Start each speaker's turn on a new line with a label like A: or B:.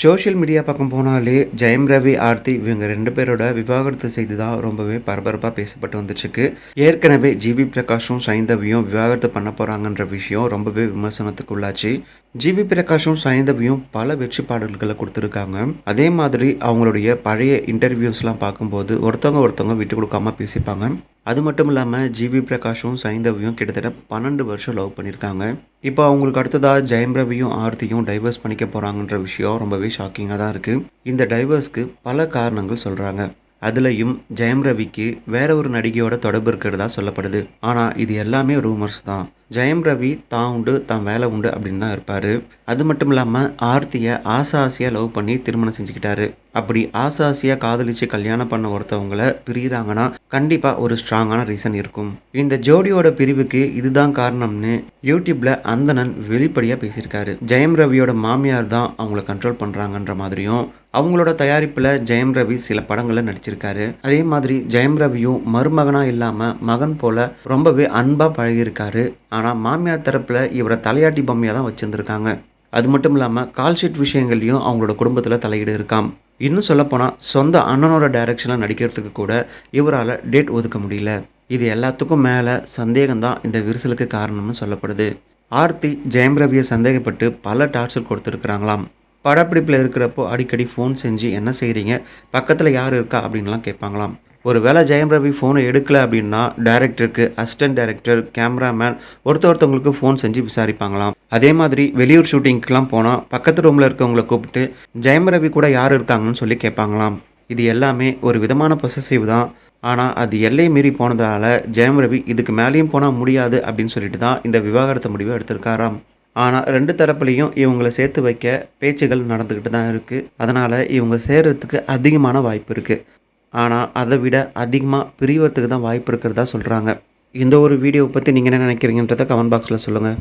A: Social media பக்கம் போனாலே ஜெயம் ரவி ஆர்த்தி இவங்க ரெண்டு பேரோட விவாகரத்து செய்தி தான் ரொம்பவே பரபரப்பாக பேசப்பட்டு வந்துச்சுக்கு ஏற்கனவே ஜிவி பிரகாஷும் சைந்தவியும் விவாகரத்து பண்ண போகிறாங்கன்ற விஷயம் ரொம்பவே விமர்சனத்துக்கு உள்ளாச்சு ஜிவி பிரகாஷும் சைந்தவியும் பல வெற்றி பாடல்களை கொடுத்துருக்காங்க. அதே மாதிரி அவங்களுடைய பழைய இன்டர்வியூஸ்லாம் பார்க்கும்போது ஒருத்தவங்க ஒருத்தவங்க விட்டு கொடுக்காம பேசிப்பாங்க. அது மட்டும் இல்லாமல் ஜிவி பிரகாஷும் சைந்தவியும் கிட்டத்தட்ட பன்னெண்டு வருஷம் லவ் பண்ணியிருக்காங்க இப்போ அவங்களுக்கு அடுத்ததாக ஜெயம் ரவியும் ஆர்த்தியும் டைவர்ஸ் பண்ணிக்க போகிறாங்கன்ற விஷயம் ரொம்பவே ஷாக்கிங்காக தான் இருக்குது இந்த டைவர்ஸ்க்கு பல காரணங்கள் சொல்கிறாங்க அதுலேயும் ஜெயம் ரவிக்கு வேற ஒரு நடிகையோட தொடர்பு இருக்கிறதா சொல்லப்படுது. ஆனால் இது எல்லாமே ரூமர்ஸ் தான். ஜெயம் ரவி தான் உண்டு தான் வேலை உண்டு அப்படின்னு தான் இருப்பார். அது மட்டும் இல்லாமல் ஆர்த்தியை ஆசை ஆசையாக லவ் பண்ணி திருமணம் செஞ்சுக்கிட்டாரு. அப்படி ஆசை ஆசையாக காதலிச்சு கல்யாணம் பண்ண ஒருத்தவங்கள பிரிகிறாங்கன்னா கண்டிப்பாக ஒரு ஸ்ட்ராங்கான ரீசன் இருக்கும். இந்த ஜோடியோட பிரிவுக்கு இதுதான் காரணம்னு யூடியூப்ல அந்தணன் வெளிப்படையாக பேசியிருக்காரு. ஜெயம் ரவியோட மாமியார் தான் அவங்கள கண்ட்ரோல் பண்ணுறாங்கன்ற மாதிரியும் அவங்களோட தயாரிப்பில் ஜெயம் ரவி சில படங்களில் நடிச்சிருக்காரு. அதே மாதிரி ஜெயம் ரவியும் மருமகனாக இல்லாமல் மகன் போல ரொம்பவே அன்பாக பழகியிருக்காரு. ஆனால் மாமியார் தரப்பில் இவரை தலையாட்டி பொம்மையாக தான் வச்சுருந்துருக்காங்க. அது மட்டும் இல்லாமல் கால்ஷீட் விஷயங்கள்லையும் அவங்களோட குடும்பத்தில் தலையீடு இருக்காம். இன்னும் சொல்லப்போனால் சொந்த அண்ணனோட டைரக்ஷனில் நடிக்கிறதுக்கு கூட இவரால் டேட் ஒதுக்க முடியல. இது எல்லாத்துக்கும் மேலே சந்தேகம்தான் இந்த விரிசலுக்கு காரணம்னு சொல்லப்படுது. ஆர்த்தி ஜெயம் ரவியை சந்தேகப்பட்டு பல டார்ச்சர் கொடுத்துருக்குறாங்களாம். படப்பிடிப்பில் இருக்கிறப்போ அடிக்கடி ஃபோன் செஞ்சு என்ன செய்கிறீங்க பக்கத்தில் யார் இருக்கா? அப்படின்லாம் கேட்பாங்களாம். ஒரு வேளை ஜெயம் ரவி ஃபோனை எடுக்கல அப்படின்னா டைரக்டருக்கு அசிஸ்டன்ட் டைரக்டர் கேமராமேன் ஒருத்த ஒருத்தவங்களுக்கு ஃபோன் செஞ்சு விசாரிப்பாங்களாம். அதே மாதிரி வெளியூர் ஷூட்டிங்க்கெலாம் போனால் பக்கத்து ரூமில் இருக்கவங்கள கூப்பிட்டு ஜெயம் ரவி கூட யார் இருக்காங்கன்னு சொல்லி கேட்பாங்களாம். இது எல்லாமே ஒரு விதமான பொசசிவ் தான். ஆனால் அது எல்லையை மீறி போனதால் ஜெயம் ரவி இதுக்கு மேலேயும் போனால் முடியாது அப்படின்னு சொல்லிட்டு தான் இந்த விவாகரத்து முடிவை எடுத்திருக்காராம். ஆனால் ரெண்டு தரப்புலையும் இவங்களை சேர்த்து வைக்க பேச்சுகள் நடந்துக்கிட்டு தான் இருக்குது அதனால் இவங்க சேர்கிறதுக்கு அதிகமான வாய்ப்பு இருக்குது ஆனால் அதை விட அதிகமாக பிரிவறதுக்கு தான் வாய்ப்பு இருக்கிறதா சொல்கிறாங்க இந்த ஒரு வீடியோவை பற்றி நீங்கள் என்ன நினைக்கிறீங்கன்றதை கமெண்ட் பாக்ஸில் சொல்லுங்கள்